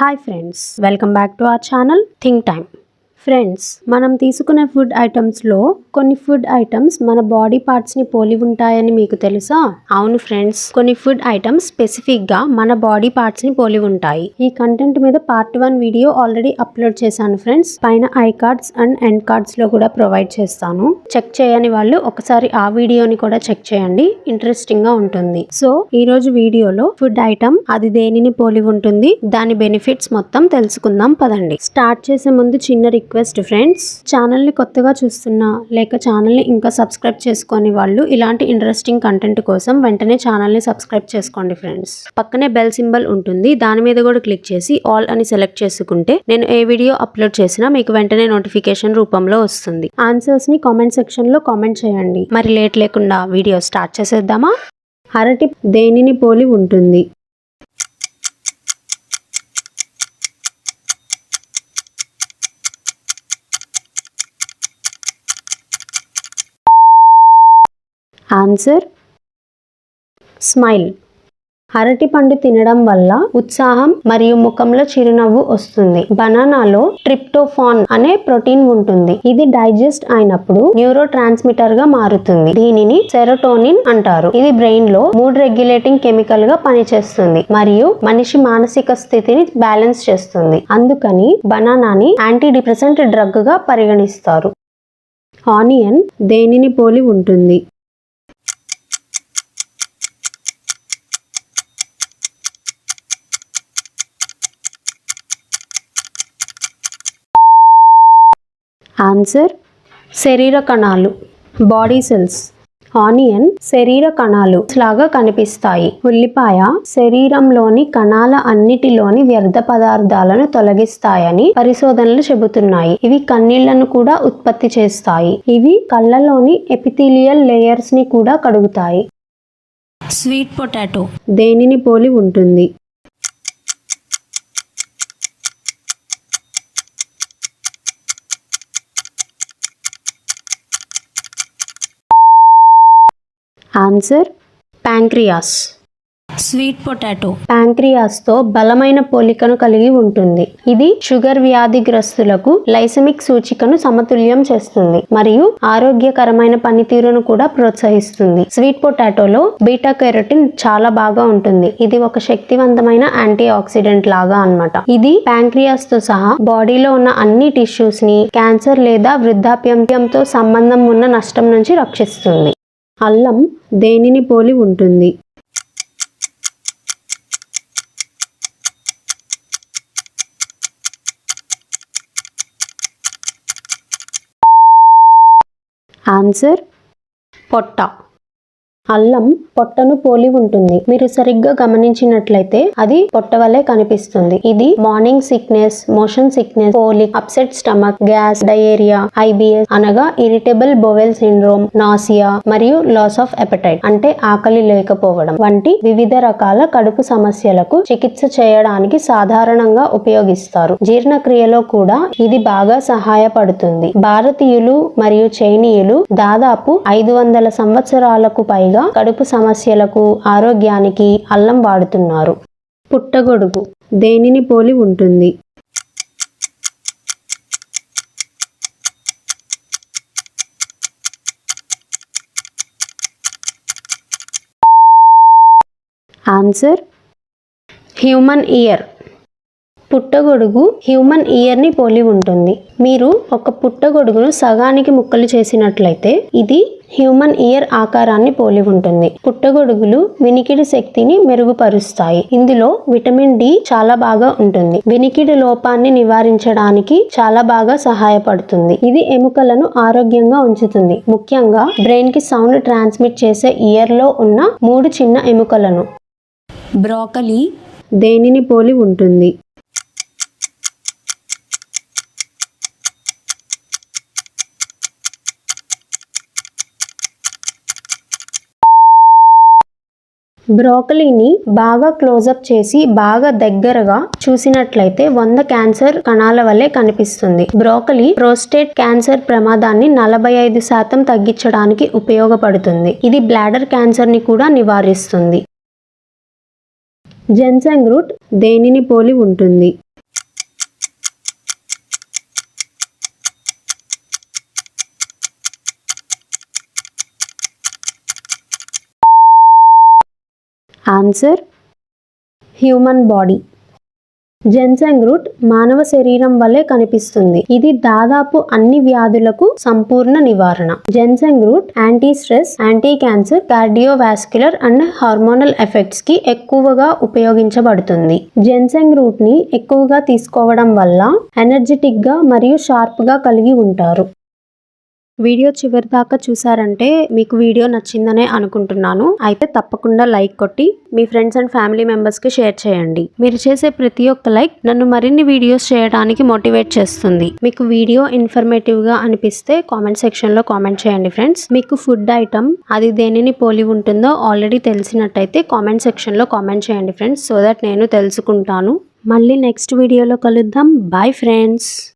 hi friends welcome back to our channel think time Friends మనం తీసుకునే food ఐటమ్స్లో కొన్ని ఫుడ్ ఐటమ్స్ మన బాడీ పార్ట్స్ని పోలి ఉంటాయని మీకు తెలుసా? అవును ఫ్రెండ్స్ కొన్ని ఫుడ్ ఐటమ్స్ స్పెసిఫిక్గా మన బాడీ పార్ట్స్ని పోలి ఉంటాయి. ఈ కంటెంట్ మీద part one video already upload చేశాను ఫ్రెండ్స్ పైన ఐ కార్డ్స్ అండ్ ఎండ్ కార్డ్స్లో కూడా ప్రొవైడ్ చేస్తాను. చెక్ చేయని వాళ్ళు ఒకసారి ఆ వీడియోని కూడా చెక్ చేయండి. ఇంట్రెస్టింగ్గా ఉంటుంది. సో ఈ రోజు వీడియోలో ఫుడ్ ఐటమ్ అది దేనిని పోలి ఉంటుంది? దాని బెనిఫిట్స్ మొత్తం తెలుసుకుందాం పదండి. స్టార్ట్ చేసే ముందు చిన్న రిక్వెస్ట్ ఫ్రెండ్స్. ఛానల్ని కొత్తగా చూస్తున్నా లేక ఛానల్ని ఇంకా సబ్స్క్రైబ్ చేసుకొని వాళ్ళు ఇలాంటి ఇంట్రెస్టింగ్ కంటెంట్ కోసం వెంటనే ఛానల్ని సబ్స్క్రైబ్ చేసుకోండి ఫ్రెండ్స్. పక్కనే బెల్ సింబల్ ఉంటుంది. దాని మీద కూడా క్లిక్ చేసి ఆల్ అని సెలెక్ట్ చేసుకుంటే నేను ఏ వీడియో అప్లోడ్ చేసినా మీకు వెంటనే నోటిఫికేషన్ రూపంలో వస్తుంది. ఆన్సర్స్ని కామెంట్ సెక్షన్లో కామెంట్ చేయండి. మరి లేట్ లేకుండా వీడియో స్టార్ట్ చేసేద్దామా? అరటి దేనిని పోలి ఉంటుంది. ఆన్సర్ స్మైల్ అరటి పండు తినడం వల్ల ఉత్సాహం మరియు ముఖంలో చిరునవ్వు వస్తుంది. బనానాలో ట్రిప్టోఫాన్ అనే ప్రోటీన్ ఉంటుంది. ఇది డైజెస్ట్ అయినప్పుడు న్యూరో ట్రాన్స్మిటర్గా మారుతుంది. దీనిని సెరోటోనిన్ అంటారు. ఇది బ్రెయిన్లో మూడ్ రెగ్యులేటింగ్ కెమికల్గా పనిచేస్తుంది మరియు మనిషి మానసిక స్థితిని బ్యాలెన్స్ చేస్తుంది. అందుకని బనానాని యాంటీ డిప్రెసెంట్ డ్రగ్గా పరిగణిస్తారు. ఆనియన్ దేనిని పోలి ఉంటుంది? ఆన్సర్ శరీర కణాలు బాడీ సెల్స్ ఆనియన్ శరీర కణాలు లాగా కనిపిస్తాయి. ఉల్లిపాయ శరీరంలోని కణాల అన్నిటిలోని వ్యర్థ పదార్థాలను తొలగిస్తాయని పరిశోధనలు చెబుతున్నాయి. ఇవి కన్నీళ్ళను కూడా ఉత్పత్తి చేస్తాయి. ఇవి కళ్ళలోని ఎపిథీలియల్ లేయర్స్ని కూడా కడుగుతాయి. స్వీట్ పొటాటో దేనిని పోలి ఉంటుంది? Answer pancreas. Sweet potato. ప్యాంక్రియాస్తో బలమైన పోలికను కలిగి ఉంటుంది. ఇది షుగర్ వ్యాధిగ్రస్తులకు లైసమిక్ సూచికను సమతుల్యం చేస్తుంది మరియు ఆరోగ్యకరమైన పనితీరును కూడా ప్రోత్సహిస్తుంది. స్వీట్ పొటాటోలో బీటా కెరోటిన్ చాలా బాగా ఉంటుంది. ఇది ఒక శక్తివంతమైన యాంటీ ఆక్సిడెంట్ లాగా అన్నమాట. ఇది ప్యాంక్రియాస్తో సహా బాడీలో ఉన్న అన్ని టిష్యూస్ని క్యాన్సర్ లేదా వృద్ధాప్యంతో సంబంధం ఉన్న నష్టం నుంచి రక్షిస్తుంది. అల్లం దేనిని పోలి ఉంటుంది? ఆన్సర్ పొట్ట. అల్లం పొట్టను పోలి ఉంటుంది. మీరు సరిగ్గా గమనించినట్లయితే అది పొట్ట వలె కనిపిస్తుంది. ఇది మార్నింగ్ సిక్నెస్ మోషన్ సిక్నెస్ పోలి upset stomach gas diarrhoea I B S అనగా ఇరిటబుల్ బోవెల్ సిండ్రోమ్ నాసియా మరియు లాస్ ఆఫ్ ఎపటైట్ అంటే ఆకలి లేకపోవడం వంటి వివిధ రకాల కడుపు సమస్యలకు చికిత్స చేయడానికి సాధారణంగా ఉపయోగిస్తారు. జీర్ణక్రియలో కూడా ఇది బాగా సహాయపడుతుంది. భారతీయులు మరియు చైనీయులు దాదాపు ఐదు వందల సంవత్సరాలకు పైగా కడుపు సమస్యలకు ఆరోగ్యానికి అల్లం వాడుతున్నారు. పుట్టగొడుగు. దేనిని పోలి ఉంటుంది? Answer human ear. పుట్టగొడుగు హ్యూమన్ ఇయర్ని పోలి ఉంటుంది. మీరు ఒక పుట్టగొడుగును సగానికి ముక్కలు చేసినట్లయితే ఇది హ్యూమన్ ఇయర్ ఆకారాన్ని పోలి ఉంటుంది. పుట్టగొడుగులు వినికిడి శక్తిని మెరుగుపరుస్తాయి. ఇందులో విటమిన్ డి చాలా బాగా ఉంటుంది. వినికిడి లోపాన్ని నివారించడానికి చాలా బాగా సహాయపడుతుంది. ఇది ఎముకలను ఆరోగ్యంగా ఉంచుతుంది. ముఖ్యంగా బ్రెయిన్కి సౌండ్ ట్రాన్స్మిట్ చేసే ఇయర్లో ఉన్న మూడు చిన్న ఎముకలను. బ్రోకలీ దేనిని పోలి ఉంటుంది? బ్రోకలీని బాగా క్లోజప్ చేసి బాగా దగ్గరగా చూసినట్లయితే వంద క్యాన్సర్ కణాల వలె కనిపిస్తుంది. బ్రోకలీ ప్రోస్టేట్ క్యాన్సర్ ప్రమాదాన్ని నలభై ఐదు శాతం తగ్గించడానికి ఉపయోగపడుతుంది. ఇది బ్లాడర్ క్యాన్సర్ని కూడా నివారిస్తుంది. జెన్సంగ్ రూట్ దేనిని పోలి ఉంటుంది? Answer human body ginseng root మానవ శరీరం వలె కనిపిస్తుంది. ఇది దాదాపు అన్ని వ్యాధులకు సంపూర్ణ నివారణ. Ginseng root anti stress anti cancer cardiovascular and hormonal ఎఫెక్ట్స్కి ఎక్కువగా ఉపయోగించబడుతుంది. జెన్సెంగ్ రూట్ని ఎక్కువగా తీసుకోవడం వల్ల ఎనర్జెటిక్గా మరియు షార్ప్గా కలిగి ఉంటారు. వీడియో చివరి దాకా చూసారంటే మీకు వీడియో నచ్చిందనే అనుకుంటున్నాను. అయితే తప్పకుండా లైక్ కొట్టి మీ ఫ్రెండ్స్ అండ్ ఫ్యామిలీ మెంబర్స్కి షేర్ చేయండి. మీరు చేసే ప్రతి ఒక్క లైక్ నన్ను మరిన్ని వీడియోస్ చేయడానికి మోటివేట్ చేస్తుంది. మీకు వీడియో ఇన్ఫర్మేటివ్గా అనిపిస్తే కామెంట్ సెక్షన్లో కామెంట్ చేయండి ఫ్రెండ్స్. మీకు ఫుడ్ ఐటమ్ అది దేనిని పోలి ఉంటుందో ఆల్రెడీ తెలిసినట్టయితే కామెంట్ సెక్షన్లో కామెంట్ చేయండి ఫ్రెండ్స్ సో దట్ నేను తెలుసుకుంటాను. మళ్ళీ నెక్స్ట్ వీడియోలో కలుద్దాం. Bye friends.